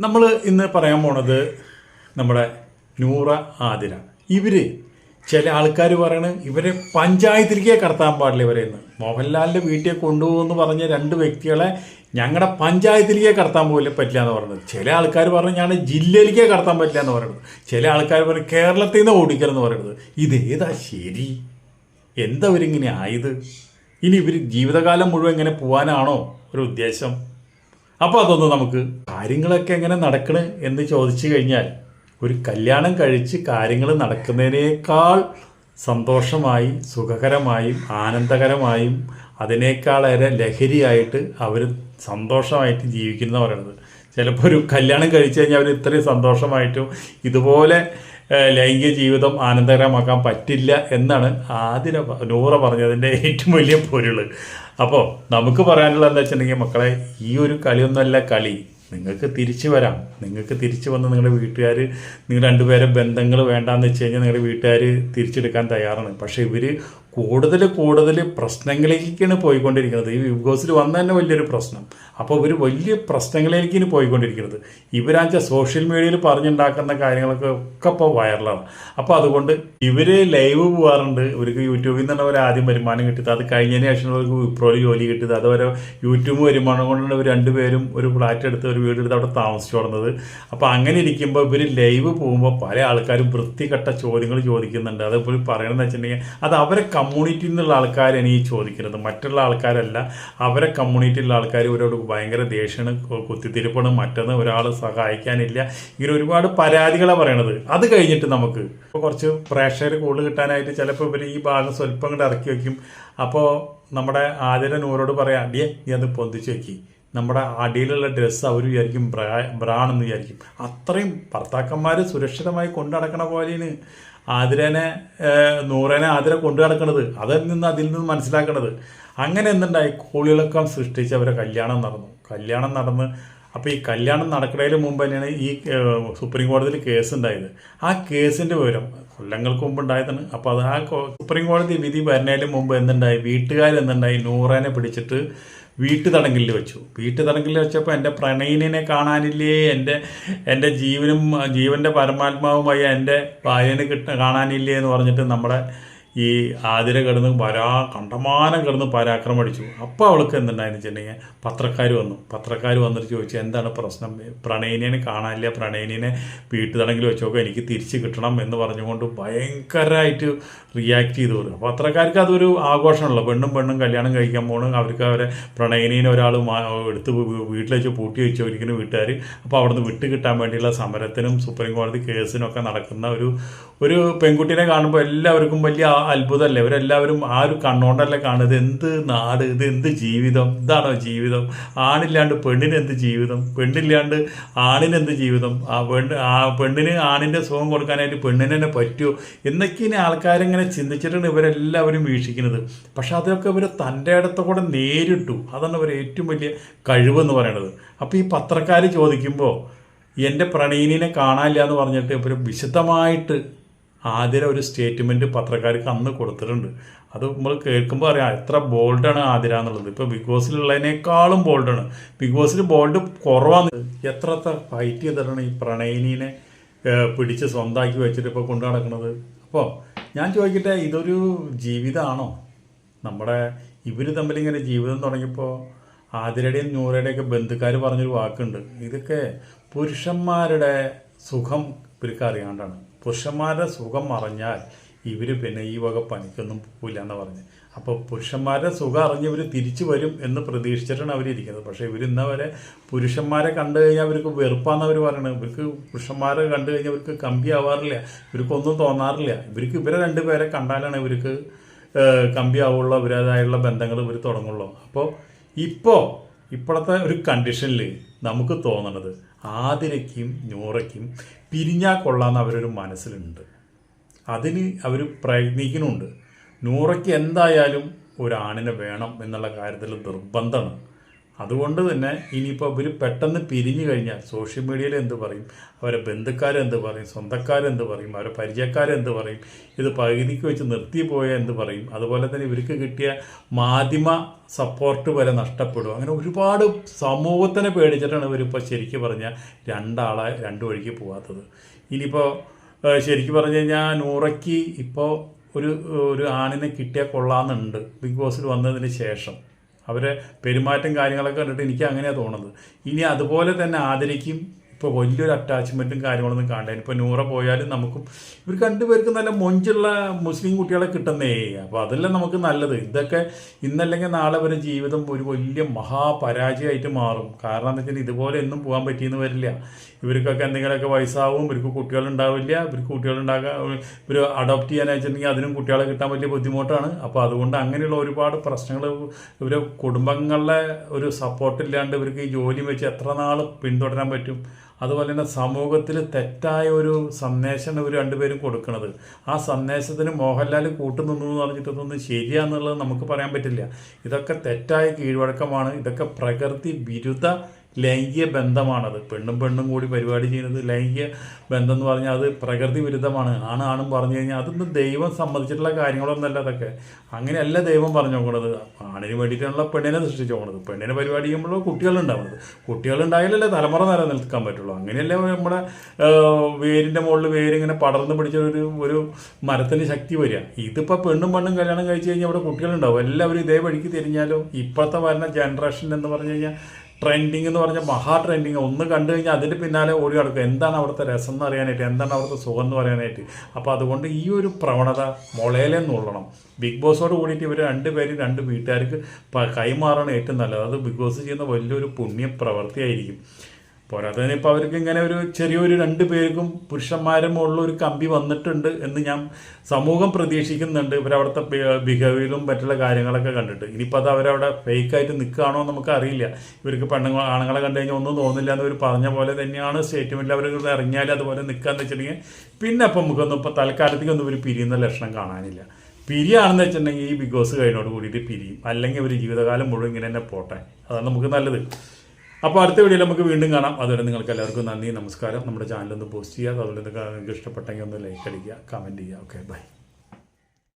നമ്മൾ ഇന്ന് പറയാൻ പോണത് നമ്മുടെ നൂറ ആതിര. ഇവർ ചില ആൾക്കാർ പറയണ ഇവരെ പഞ്ചായത്തിലേക്കേ കടത്താൻ പാടില്ല ഇവരെ ഇന്ന് മോഹൻലാലിന്റെ വീട്ടിൽ കൊണ്ടുപോകുമെന്ന് പറഞ്ഞ രണ്ട് വ്യക്തികളെ ഞങ്ങളുടെ പഞ്ചായത്തിലേക്കേ കടത്താൻ പോലും പറ്റില്ല എന്ന് പറയുന്നത്. ചില ആൾക്കാർ പറഞ്ഞു ഞങ്ങളുടെ ജില്ലയിലേക്കേ കടത്താൻ പറ്റില്ല എന്ന് പറയുന്നത്. ചില ആൾക്കാർ പറഞ്ഞു കേരളത്തിൽ നിന്ന് ഓടിക്കലെന്ന് പറയുന്നത്. ഇതേതാ ശരി? എന്താ ഇവരിങ്ങനെ ആയത്? ഇനി ഇവർ ജീവിതകാലം മുഴുവൻ ഇങ്ങനെ പോകാനാണോ ഒരു ഉദ്ദേശം? അപ്പോൾ അതൊന്ന് നമുക്ക് കാര്യങ്ങളൊക്കെ എങ്ങനെ നടക്കണ് എന്ന് ചോദിച്ചു കഴിഞ്ഞാൽ ഒരു കല്യാണം കഴിച്ച് കാര്യങ്ങൾ നടക്കുന്നതിനേക്കാൾ സന്തോഷമായി സുഖകരമായും ആനന്ദകരമായും അതിനേക്കാളേറെ ലഹരിയായിട്ട് അവർ സന്തോഷമായിട്ട് ജീവിക്കുന്ന പറയുന്നത് ചിലപ്പോൾ ഒരു കല്യാണം കഴിച്ചു കഴിഞ്ഞാൽ അവർ ഇത്രയും സന്തോഷമായിട്ടും ഇതുപോലെ ലൈംഗിക ജീവിതം ആനന്ദകരമാക്കാൻ പറ്റില്ല എന്നാണ് പ- നൂറ പറഞ്ഞതിന്റെ ഏറ്റവും വലിയ പൊരുൾ. അപ്പോൾ നമുക്ക് പറയാനുള്ളത് എന്താ വെച്ചിട്ടുണ്ടെങ്കിൽ മക്കളെ ഈ ഒരു കളിയൊന്നുമല്ല കളി. നിങ്ങൾക്ക് തിരിച്ചു വരാം. നിങ്ങൾക്ക് തിരിച്ചു വന്ന് നിങ്ങളുടെ വീട്ടുകാർ നിങ്ങൾ രണ്ടുപേരെ ബന്ധങ്ങൾ വേണ്ടാന്ന് വെച്ച് കഴിഞ്ഞാൽ നിങ്ങളുടെ വീട്ടുകാർ തിരിച്ചെടുക്കാൻ തയ്യാറാണ്. പക്ഷേ ഇവർ കൂടുതൽ കൂടുതൽ പ്രശ്നങ്ങളിലേക്കാണ് പോയിക്കൊണ്ടിരിക്കുന്നത്. ഈ ബിഗ് വന്ന തന്നെ വലിയൊരു പ്രശ്നം. അപ്പോൾ ഇവർ വലിയ പ്രശ്നങ്ങളിലേക്കാണ് പോയിക്കൊണ്ടിരിക്കുന്നത്. ഇവരാച്ച സോഷ്യൽ മീഡിയയിൽ പറഞ്ഞുണ്ടാക്കുന്ന കാര്യങ്ങളൊക്കെ ഒക്കെ ഇപ്പോൾ വൈറലാണ്. അപ്പോൾ അതുകൊണ്ട് ഇവർ ലൈവ് പോകാറുണ്ട് ഇവർക്ക് യൂട്യൂബിൽ നിന്ന് അവർ ആദ്യം വരുമാനം കിട്ടിയത്. അത് കഴിഞ്ഞതിന് ശേഷം അവർക്ക് വിപ്രോയിൽ ജോലി കിട്ടിയത്. അതുവരെ യൂട്യൂബ് വരുമാനം കൊണ്ടുള്ള ഇവർ രണ്ടുപേരും ഒരു ഫ്ലാറ്റ് എടുത്ത് ഒരു വീടെടുത്ത് അവിടെ താമസിച്ചു തുടങ്ങുന്നത് അപ്പോൾ അങ്ങനെ ഇരിക്കുമ്പോൾ ഇവർ ലൈവ് പോകുമ്പോൾ പല ആൾക്കാരും വൃത്തികെട്ട ചോദ്യങ്ങൾ ചോദിക്കുന്നുണ്ട്. അത് ഇവർ പറയണമെന്ന് വെച്ചിട്ടുണ്ടെങ്കിൽ അത് അവരെ കമ്മ്യൂണിറ്റിയിൽ നിന്നുള്ള ആൾക്കാരാണ് ഈ ചോദിക്കുന്നത്. മറ്റുള്ള ആൾക്കാരല്ല. അവരെ കമ്മ്യൂണിറ്റിയിലുള്ള ആൾക്കാർ ഇവരോട് ഭയങ്കര ദേഷ്യമാണ് കുത്തിത്തിരിപ്പണം. മറ്റൊന്ന് ഒരാൾ സഹായിക്കാനില്ല. ഇങ്ങനെ ഒരുപാട് പരാതികളാണ് പറയണത്. അത് കഴിഞ്ഞിട്ട് നമുക്ക് ഇപ്പോൾ കുറച്ച് പ്രേക്ഷകർ കൂടുതൽ കിട്ടാനായിട്ട് ചിലപ്പോൾ ഇവർ ഈ ഭാഗം സ്വല്പം കൂടെ ഇറക്കി വയ്ക്കും അപ്പോൾ നമ്മുടെ ആദ്യം നൂറോട് പറയാം അടിയെ നീ അത് പൊന്തിച്ച് വെക്കി. നമ്മുടെ അടിയിലുള്ള ഡ്രസ്സ് അവർ വിചാരിക്കും ബ്രാ ബ്രാണെന്ന് വിചാരിക്കും. അത്രയും ഭർത്താക്കന്മാർ സുരക്ഷിതമായി കൊണ്ടു നടക്കണ പോലെയാണ് ആതിരനെ നൂറേനെ ആതിര കൊണ്ടു നടക്കണത്. അതിൽ നിന്ന് അതിൽ നിന്ന് മനസ്സിലാക്കണത്. അങ്ങനെ എന്തുണ്ടായി? കോളിളക്കം സൃഷ്ടിച്ച് അവരെ കല്യാണം നടന്നു. കല്യാണം നടന്ന് അപ്പോൾ ഈ കല്യാണം നടക്കുന്നതിന് മുമ്പ് തന്നെയാണ് ഈ സുപ്രീം കോടതിയിൽ കേസ് ഉണ്ടായത് ആ കേസിന്റെ വിവരം കൊല്ലങ്ങൾക്ക് മുമ്പ് ഉണ്ടായതാണ് അപ്പോൾ അത് ആ സുപ്രീം കോടതി വിധി വരുന്നതിന് മുമ്പ് എന്തുണ്ടായി? വീട്ടുകാർ എന്തുണ്ടായി? നൂറേനെ പിടിച്ചിട്ട് വീട്ടു തടങ്കലിൽ വെച്ചു. വീട്ടു തടങ്കലിൽ വെച്ചപ്പോൾ എന്റെ പ്രണയിനെ കാണാനില്ലേ? എന്റെ എന്റെ ജീവനും ജീവന്റെ പരമാത്മാവുമായി എന്റെ ഭാര്യനെ കിട്ട കാണാനില്ലേ എന്ന് പറഞ്ഞിട്ട് നമ്മുടെ ഈ ആതിര കിടന്ന് പരാ കണ്ടമാനം കിടന്ന് പരാക്രമം അടിച്ചു. അപ്പോൾ അവൾക്ക് എന്തുണ്ടായെന്ന് വെച്ചിട്ടുണ്ടെങ്കിൽ പത്രക്കാർ വന്നു. പത്രക്കാർ വന്നിട്ട് ചോദിച്ചു എന്താണ് പ്രശ്നം? പ്രണയിനെ കാണാനില്ല പ്രണയിനെ വീട്ടിൽ തടങ്കിൽ വെച്ച് നോക്കുക എനിക്ക് തിരിച്ച് കിട്ടണം എന്ന് പറഞ്ഞുകൊണ്ട് ഭയങ്കരമായിട്ട് റിയാക്ട് ചെയ്തു കൊടുക്കും പത്രക്കാർക്ക് അതൊരു ആഘോഷമാണല്ലോ. പെണ്ണും പെണ്ണും കല്യാണം കഴിക്കാൻ പോകണം അവർക്ക് അവരെ പ്രണയിനെ ഒരാൾ എടുത്ത് വീട്ടിൽ വെച്ച് പൂട്ടി വെച്ച് ഒരിക്കലും വീട്ടുകാർ അപ്പോൾ അവിടുന്ന് വിട്ട് കിട്ടാൻ വേണ്ടിയുള്ള സമരത്തിനും സുപ്രീം കോടതി കേസിനും ഒക്കെ നടക്കുന്ന ഒരു ഒരു പെൺകുട്ടീനെ കാണുമ്പോൾ എല്ലാവർക്കും വലിയ അത്ഭുതമല്ലേ? ഇവരെല്ലാവരും ആ ഒരു കണ്ണോണ്ടല്ലേ കാണുന്നത്? എന്ത് നാട് ഇത് എന്ത് ജീവിതം? ഇതാണോ ജീവിതം? ആണില്ലാണ്ട് പെണ്ണിന് എന്ത് ജീവിതം? പെണ്ണില്ലാണ്ട് ആണിന് എന്ത് ജീവിതം? ആ പെണ്ണ് ആ പെണ്ണിന് ആണിന്റെ സുഖം കൊടുക്കാനായിട്ട് പെണ്ണിന് തന്നെ പറ്റുമോ? എന്നൊക്കെ ഇനി ആൾക്കാരിങ്ങനെ ചിന്തിച്ചിട്ടാണ് ഇവരെല്ലാവരും വീക്ഷിക്കുന്നത്. പക്ഷെ അതൊക്കെ ഇവർ തന്റെ അടുത്ത കൂടെ നേരിട്ടു. അതാണ് ഇവർ ഏറ്റവും വലിയ കഴിവെന്ന് പറയുന്നത് അപ്പോൾ ഈ പത്രക്കാർ ചോദിക്കുമ്പോൾ എന്റെ പ്രണയിനിനെ കാണാനില്ല എന്ന് പറഞ്ഞിട്ട് ഇവർ വിശദമായിട്ട് ആതിര ഒരു സ്റ്റേറ്റ്മെന്റ് പത്രക്കാർക്ക് അന്ന് കൊടുത്തിട്ടുണ്ട്. അത് നമ്മൾ കേൾക്കുമ്പോൾ അറിയാം എത്ര ബോൾഡാണ് ആതിര എന്നുള്ളത്. ഇപ്പോൾ ബിഗ് ബോസിലുള്ളതിനേക്കാളും ബോൾഡാണ് ബിഗ് ബോസിൽ ബോൾഡ് കുറവാണ്. എത്ര ഫൈറ്റ് ചെയ്തിട്ടാണ് ഈ പ്രണയിനിനെ പിടിച്ച് സ്വന്തമാക്കി വെച്ചിട്ട് ഇപ്പോൾ കൊണ്ടു നടക്കുന്നത്? അപ്പോൾ ഞാൻ ചോദിക്കട്ടെ ഇതൊരു ജീവിതമാണോ നമ്മുടെ ഇവർ തമ്മിൽ ഇങ്ങനെ ജീവിതം തുടങ്ങിയപ്പോൾ ആതിരയുടെയും നൂറയുടെയൊക്കെ ബന്ധുക്കാർ പറഞ്ഞൊരു വാക്കുണ്ട്. ഇതൊക്കെ പുരുഷന്മാരുടെ സുഖം ഇവർക്ക് അറിയാണ്ടാണ്. പുരുഷന്മാരുടെ സുഖം അറിഞ്ഞാൽ ഇവർ പിന്നെ ഈ വക പണിക്കൊന്നും പോകില്ല എന്ന് പറഞ്ഞ്. അപ്പോൾ പുരുഷന്മാരുടെ സുഖം അറിഞ്ഞ് ഇവർ തിരിച്ചു വരും എന്ന് പ്രതീക്ഷിച്ചിട്ടാണ് അവരിയ്ക്കുന്നത് പക്ഷേ ഇവർ ഇന്നവരെ പുരുഷന്മാരെ കണ്ടു കഴിഞ്ഞാൽ അവർക്ക് വെറുപ്പാന്ന് അവർ പറയണത്. ഇവർക്ക് പുരുഷന്മാരെ കണ്ടു കഴിഞ്ഞാൽ ഇവർക്ക് കമ്പി ആവാറില്ല ഇവർക്കൊന്നും തോന്നാറില്ല. ഇവർക്ക് ഇവരെ രണ്ടുപേരെ കണ്ടാലാണ് ഇവർക്ക് കമ്പി ആവുള്ള ഇവരേതായുള്ള ബന്ധങ്ങൾ ഇവർ തുടങ്ങുള്ളൂ. അപ്പോൾ ഇപ്പോൾ ഇപ്പോഴത്തെ ഒരു കണ്ടീഷനിൽ നമുക്ക് തോന്നണത് ആതിരയ്ക്കും നൂറയ്ക്കും പിരിഞ്ഞാൽ കൊള്ളാമെന്ന് അവരൊരു മനസ്സിലുണ്ട്. അതിന് അവർ പ്രയത്നിക്കുന്നുണ്ട്. നൂറയ്ക്ക് എന്തായാലും ഒരാണിനെ വേണം എന്നുള്ള കാര്യത്തിൽ നിർബന്ധമാണ്. അതുകൊണ്ട് തന്നെ ഇനിയിപ്പോൾ ഇവർ പെട്ടെന്ന് പിരിഞ്ഞു കഴിഞ്ഞാൽ സോഷ്യൽ മീഡിയയിൽ എന്ത് പറയും? അവരെ ബന്ധുക്കാരെന്ത് പറയും? സ്വന്തക്കാരെന്ത് പറയും? അവരെ പരിചയക്കാരെന്ത് പറയും? ഇത് പകുതിക്ക് വെച്ച് നിർത്തി പോയ എന്ത് പറയും? അതുപോലെ തന്നെ ഇവർക്ക് കിട്ടിയ മാധ്യമ സപ്പോർട്ട് വരെ നഷ്ടപ്പെടും. അങ്ങനെ ഒരുപാട് സമൂഹത്തിനെ പേടിച്ചിട്ടാണ് ഇവരിപ്പോൾ ശരിക്കും പറഞ്ഞാൽ രണ്ടാളെ രണ്ടു വഴിക്ക് പോകാത്തത് ഇനിയിപ്പോൾ ശരിക്കും പറഞ്ഞു കഴിഞ്ഞാൽ നൂറയ്ക്ക് ഇപ്പോൾ ഒരു ഒരു ആണിനെ കിട്ടിയാൽ കൊള്ളാമെന്നുണ്ട്. ബിഗ് ബോസിൽ വന്നതിന് ശേഷം. അവരെ പെരുമാറ്റം കാര്യങ്ങളൊക്കെ കണ്ടിട്ട് എനിക്ക് അങ്ങനെയാണ് തോന്നുന്നത്. ഇനി അതുപോലെ തന്നെ ആദരിക്കും. ഇപ്പോൾ വലിയൊരു അറ്റാച്ച്മെന്റും കാര്യങ്ങളൊന്നും കാണാൻ ഇപ്പോൾ നൂറ പോയാലും നമുക്കും ഇവർ രണ്ടുപേർക്കും നല്ല മൊഞ്ചുള്ള മുസ്ലിം കുട്ടികളെ കിട്ടുന്നേ. അപ്പോൾ അതെല്ലാം നമുക്ക് നല്ലത്. ഇതൊക്കെ ഇന്നല്ലെങ്കിൽ നാളെ വരെ ജീവിതം ഒരു വലിയ മഹാപരാജയമായിട്ട് മാറും. കാരണം എന്താ വെച്ചാൽ ഇതുപോലെ ഒന്നും പോകാൻ പറ്റിയെന്ന് വരില്ല. ഇവർക്കൊക്കെ എന്തെങ്കിലുമൊക്കെ വയസ്സാവും ഇവർക്ക് കുട്ടികളുണ്ടാവില്ല ഇവർക്ക് കുട്ടികളുണ്ടാകാൻ ഇവർ അഡോപ്റ്റ് ചെയ്യാൻ വെച്ചിട്ടുണ്ടെങ്കിൽ അതിനും കുട്ടികളെ കിട്ടാൻ വലിയ ബുദ്ധിമുട്ടാണ്. അപ്പോൾ അതുകൊണ്ട് അങ്ങനെയുള്ള ഒരുപാട് പ്രശ്നങ്ങൾ ഇവർ കുടുംബങ്ങളിലെ ഒരു സപ്പോർട്ടില്ലാണ്ട് ഇവർക്ക് ഈ ജോലി വെച്ച് എത്ര നാൾ പിന്തുടരാൻ പറ്റും? അതുപോലെ തന്നെ സമൂഹത്തിൽ തെറ്റായ ഒരു സന്ദേശമാണ് ഇവർ രണ്ടുപേരും കൊടുക്കുന്നത് ആ സന്ദേശത്തിന് മോഹൻലാൽ കൂട്ടുനിന്നു എന്ന് പറഞ്ഞിട്ടൊന്നും ശരിയാന്നുള്ളത് നമുക്ക് പറയാൻ പറ്റില്ല. ഇതൊക്കെ തെറ്റായ കീഴ്വഴക്കമാണ്. ഇതൊക്കെ പ്രകൃതി വിരുദ്ധ ലൈംഗിക ബന്ധമാണത്. പെണ്ണും പെണ്ണും കൂടി പരിപാടി ചെയ്യുന്നത് ലൈംഗിക ബന്ധം എന്ന് പറഞ്ഞാൽ അത് പ്രകൃതി വിരുദ്ധമാണ്. ആണ് ആണും പറഞ്ഞു കഴിഞ്ഞാൽ അതൊന്നും ദൈവം സമ്മതിച്ചിട്ടുള്ള കാര്യങ്ങളൊന്നല്ല അതൊക്കെ. അങ്ങനെയല്ല ദൈവം പറഞ്ഞു നോക്കണത് ആണിന് വേണ്ടിയിട്ടാണല്ലോ പെണ്ണിനെ സൃഷ്ടിച്ചു പോകണത് പെണ്ണിനെ പരിപാടി ചെയ്യുമ്പോൾ കുട്ടികളുണ്ടാവുന്നത്. കുട്ടികളുണ്ടായാലല്ലേ തലമുറ നിലനിൽക്കാൻ പറ്റുള്ളൂ. അങ്ങനെയല്ലേ നമ്മുടെ വേരിന്റെ മുകളിൽ വേരിങ്ങനെ പടർന്ന് പിടിച്ച ഒരു ഒരു മരത്തിന് ശക്തി വരിക. ഇതിപ്പോൾ പെണ്ണും പെണ്ണും കല്യാണം കഴിച്ച് കഴിഞ്ഞാൽ അവിടെ കുട്ടികളുണ്ടാവും. എല്ലാവരും ഇതേ വഴിക്ക് തിരിഞ്ഞാലോ? ഇപ്പോഴത്തെ വരുന്ന ജനറേഷൻ എന്ന് പറഞ്ഞു കഴിഞ്ഞാൽ ട്രെൻഡിങ് എന്ന് പറഞ്ഞാൽ മഹാ ട്രെൻഡിങ് ഒന്ന് കണ്ടു കഴിഞ്ഞാൽ അതിന്റെ പിന്നാലെ ഓടി നടക്കും. എന്താണ് അവിടുത്തെ രസം എന്ന് അറിയാനായിട്ട് എന്താണ് അവിടുത്തെ സുഖം എന്ന് പറയാനായിട്ട്? അപ്പോൾ അതുകൊണ്ട് ഈ ഒരു പ്രവണത മുളയിലേ ബിഗ് ബോസോട് കൂടിയിട്ട് ഇവർ പേര് രണ്ട് വീട്ടുകാർക്ക് കൈമാറാണ് ഏറ്റവും നല്ലത്. അത് ബിഗ് ബോസ് ചെയ്യുന്ന വലിയൊരു പുണ്യ പ്രവൃത്തിയായിരിക്കും പോരാത്തതിന് ഇപ്പോൾ അവർക്ക് ഇങ്ങനെ ഒരു ചെറിയൊരു രണ്ട് പേർക്കും പുരുഷന്മാരും ഉള്ള ഒരു കമ്പി വന്നിട്ടുണ്ട് എന്ന് ഞാൻ സമൂഹം പ്രതീക്ഷിക്കുന്നുണ്ട്. ഇവരവിടുത്തെ ബിഹേവിയറും മറ്റുള്ള കാര്യങ്ങളൊക്കെ കണ്ടിട്ട്. ഇനിയിപ്പോൾ അത് അവരവിടെ ഫേക്കായിട്ട് നിൽക്കുകയാണോ നമുക്ക് അറിയില്ല. ഇവർക്ക് പെണ്ണുങ്ങൾ ആണുങ്ങളെ കണ്ടു കഴിഞ്ഞാൽ ഒന്നും തോന്നില്ല എന്ന് ഇവർ പറഞ്ഞ പോലെ തന്നെയാണ് സ്റ്റേറ്റ്മെന്റിൽ അവർ ഇറങ്ങിയാൽ അതുപോലെ നിൽക്കാന്ന് വെച്ചിട്ടുണ്ടെങ്കിൽ പിന്നെ അപ്പം നമുക്കൊന്നും ഇപ്പോൾ തൽക്കാലത്തേക്കൊന്നും ഒരു പിരിയുന്ന ലക്ഷണം കാണാനില്ല. പിരിയാണെന്ന് വെച്ചിട്ടുണ്ടെങ്കിൽ ഈ ബിഗ് ബോസ് കഴിഞ്ഞോട് കൂടിയിട്ട് പിരിയും. അല്ലെങ്കിൽ ഒരു ജീവിതകാലം മുഴുവൻ ഇങ്ങനെ തന്നെ പോട്ടെ. അതാണ് നമുക്ക് നല്ലത്. അപ്പോൾ അടുത്ത വീഡിയോയിൽ നമുക്ക് വീണ്ടും കാണാം. അതുവരെ നിങ്ങൾക്ക് എല്ലാവർക്കും നന്ദി നമസ്കാരം. നമ്മുടെ ചാനലൊന്ന് പോസ്റ്റ് ചെയ്യുക. അതുപോലെ നിങ്ങൾക്ക് ഇഷ്ടപ്പെട്ടെങ്കിൽ ഒന്ന് ലൈക്ക് അടിക്കുക കമന്റ് ചെയ്യുക. Okay bye